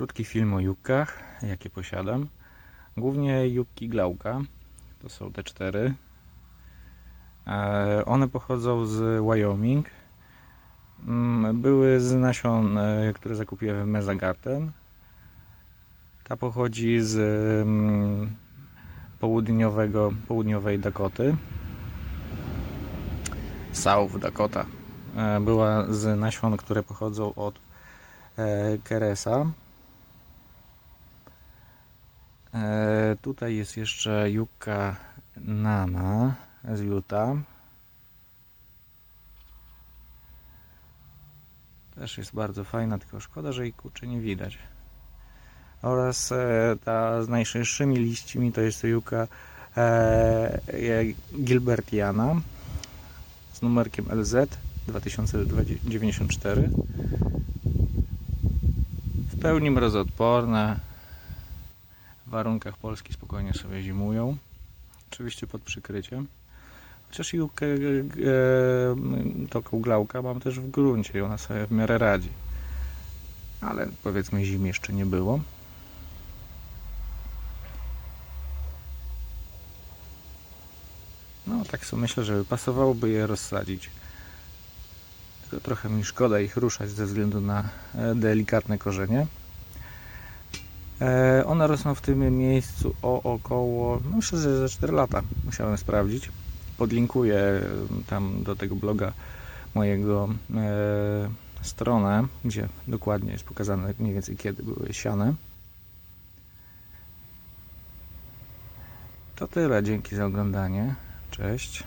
Krótki film o jukach, jakie posiadam. Głównie jukki Glauka. To są te cztery. E, One pochodzą z Wyoming. Mm, Były z nasion, które zakupiłem w Mezagarten. Ta pochodzi z mm, południowego, południowej Dakoty. South Dakota. E, Była z nasion, które pochodzą od e, Keresa. E, tutaj jest jeszcze Yuka Nana z Utah. Też jest bardzo fajna, tylko szkoda, że jej kurczę nie widać. Oraz e, ta z najszerszymi liśćmi to jest Yuka e, e, Gilbertiana z numerkiem LZ 2094 w pełni mrozoodporne warunkach Polski spokojnie sobie zimują. Oczywiście pod przykryciem. Chociaż jukę e, taką glauka mam też w gruncie i ona sobie w miarę radzi. Ale powiedzmy zim jeszcze nie było. No tak sobie myślę, że pasowałoby je rozsadzić. Tylko trochę mi szkoda ich ruszać ze względu na e, delikatne korzenie. E, One rosną w tym miejscu o około, no myślę, że za 4 lata. Musiałem sprawdzić. Podlinkuję tam do tego bloga mojego e, stronę, gdzie dokładnie jest pokazane mniej więcej kiedy były siane. To tyle. Dzięki za oglądanie. Cześć.